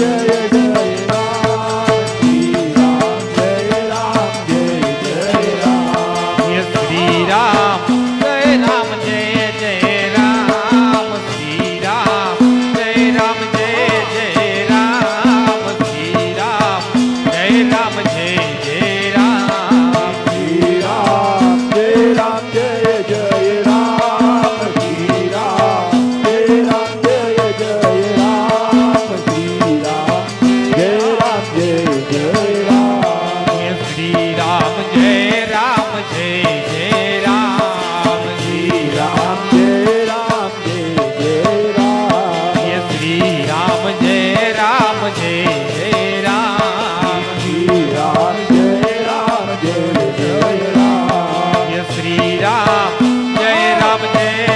Yeah. Ram Jay Ram Jay